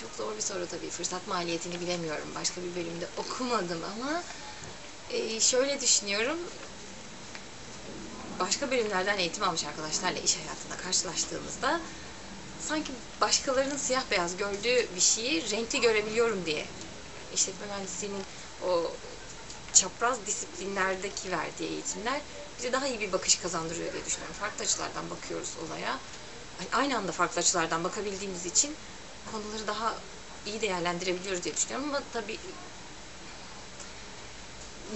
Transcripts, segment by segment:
Çok zor bir soru tabii. Fırsat maliyetini bilemiyorum. Başka bir bölümde okumadım ama e, şöyle düşünüyorum. Başka bölümlerden eğitim almış arkadaşlarla iş hayatında karşılaştığımızda sanki başkalarının siyah beyaz gördüğü bir şeyi renkli görebiliyorum diye. İşletme mühendisliğinin o çapraz disiplinlerdeki verdiği eğitimler bize daha iyi bir bakış kazandırıyor diye düşünüyorum. Farklı açılardan bakıyoruz olaya. Aynı anda farklı açılardan bakabildiğimiz için konuları daha iyi değerlendirebiliyoruz diye düşünüyorum ama tabii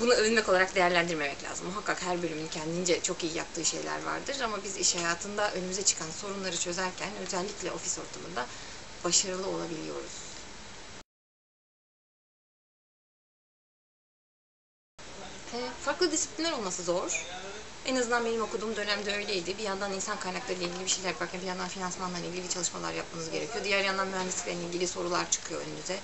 bunu övünmek olarak değerlendirmemek lazım. Muhakkak her bölümün kendince çok iyi yaptığı şeyler vardır ama biz iş hayatında önümüze çıkan sorunları çözerken özellikle ofis ortamında başarılı olabiliyoruz. E, farklı disiplinler olması zor. En azından benim okuduğum dönemde öyleydi. Bir yandan insan kaynakları ile ilgili bir şeyler yaparken bir yandan finansmanla ilgili çalışmalar yapmanız gerekiyor. Diğer yandan mühendislikle ilgili sorular çıkıyor önünüze.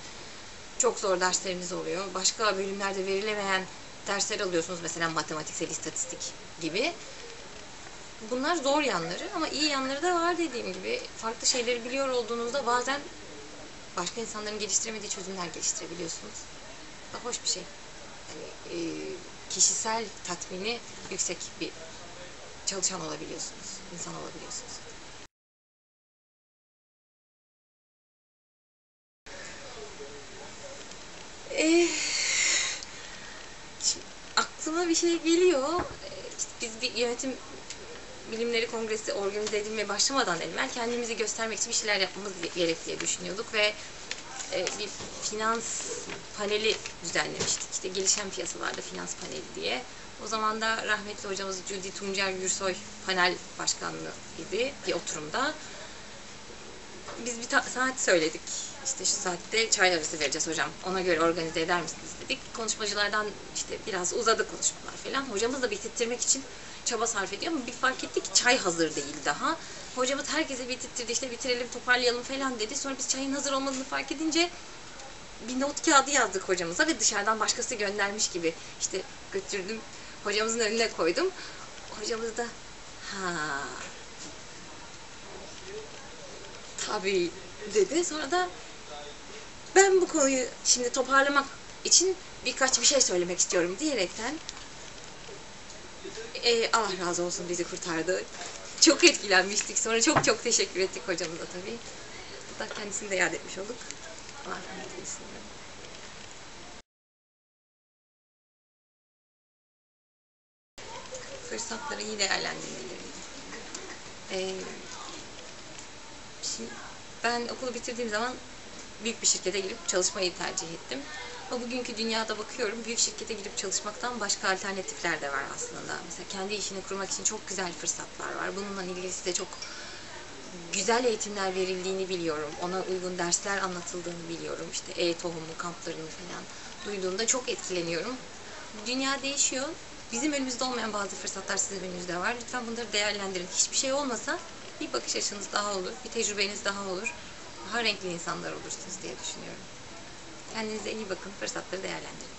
Çok zor dersleriniz oluyor. Başka bölümlerde verilemeyen dersler alıyorsunuz mesela matematiksel istatistik gibi. Bunlar zor yanları ama iyi yanları da var dediğim gibi. Farklı şeyleri biliyor olduğunuzda bazen başka insanların geliştiremediği çözümler geliştirebiliyorsunuz. Da hoş bir şey. E, kişisel tatmini yüksek bir çalışan olabiliyorsunuz, insan olabiliyorsunuz. Ee, aklıma bir şey geliyor. İşte biz bir yönetim bilimleri kongresi organize edilmeye başlamadan evvel kendimizi göstermek için bir şeyler yapmamız gerek diye düşünüyorduk ve e, bir finans paneli düzenlemiştik. İşte gelişen piyasalarda finans paneli diye. O zaman da rahmetli hocamız Judy Tuncer Gürsoy panel başkanlığı idi bir oturumda. Biz bir saat söyledik. İşte şu saatte çay arası vereceğiz hocam. Ona göre organize eder misiniz dedik. Konuşmacılardan işte biraz uzadı konuşmalar falan. Hocamız da bitirttirmek için çaba sarf ediyor ama bir fark ettik ki çay hazır değil daha. Hocamız herkese bitirttirdi işte bitirelim toparlayalım falan dedi. Sonra biz çayın hazır olmadığını fark edince bir not kağıdı yazdık hocamıza ve dışarıdan başkası göndermiş gibi işte götürdüm hocamızın önüne koydum. Hocamız da ha tabii dedi. Sonra da ben bu konuyu şimdi toparlamak için birkaç bir şey söylemek istiyorum diyerekten e, Allah razı olsun bizi kurtardı. Çok etkilenmiştik. Sonra çok çok teşekkür ettik hocamıza tabii. Hatta kendisini de yad etmiş olduk. Allah rahmet eylesin. Fırsatları iyi değerlendirmeleri. Ee, şimdi ben okulu bitirdiğim zaman büyük bir şirkete girip çalışmayı tercih ettim. Ama bugünkü dünyada bakıyorum büyük şirkete girip çalışmaktan başka alternatifler de var aslında. Mesela kendi işini kurmak için çok güzel fırsatlar var. Bununla ilgili size çok güzel eğitimler verildiğini biliyorum. Ona uygun dersler anlatıldığını biliyorum. İşte e-tohumu kamplarını falan duyduğumda çok etkileniyorum. Dünya değişiyor. Bizim önümüzde olmayan bazı fırsatlar sizin önünüzde var. Lütfen bunları değerlendirin. Hiçbir şey olmasa bir bakış açınız daha olur, bir tecrübeniz daha olur. Daha renkli insanlar olursunuz diye düşünüyorum. Kendinize iyi bakın, fırsatları değerlendirin.